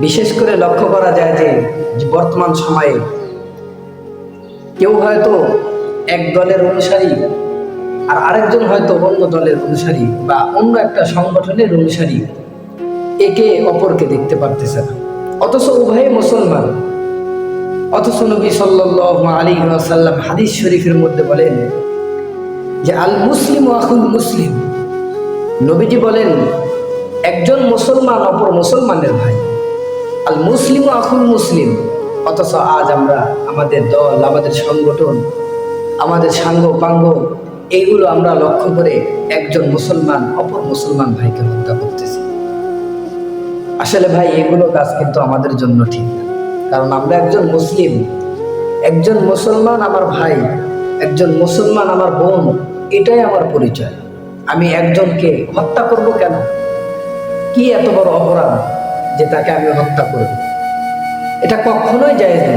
বিশেষ করে লক্ষ্য করা যায় যে বর্তমান সময়ে কেউ হয়তো এক দলের অনুসারী আর আরেকজন হয়তো অন্য দলের অনুসারী বা অন্য একটা সংগঠনের অনুসারী একে অপরকে দেখতে পারতেছে না। অথচ উভয়ে মুসলমান। অথচ নবী সাল্লাল্লাহু আলী ওয়াসাল্লাম হাদিস শরীফের মধ্যে বলেন যে, আল মুসলিম আখুল মুসলিম। নবীজি বলেন, একজন মুসলমান অপর মুসলমানের ভাই। আল মুসলিম আখুল মুসলিম। অথচ আজ আমরা আমাদের দল, আমাদের সংগঠন, আমাদের সাঙ্গ পাঙ্গ এইগুলো আমরা লক্ষ্য করে একজন মুসলমান, অপর মুসলমান ভাইকে হত্যা করতেছি। আসলে ভাই, এগুলো কাজ কিন্তু আমাদের জন্য ঠিক না। কারণ আমরা একজন মুসলিম, একজন মুসলমান আমার ভাই, একজন মুসলমান আমার বোন, এটাই আমার পরিচয়। আমি একজনকে হত্যা করব কেন? কি এত বড় অপরাধ? যে তাকে আমি হত্যা করব। এটা কখনোই যায় না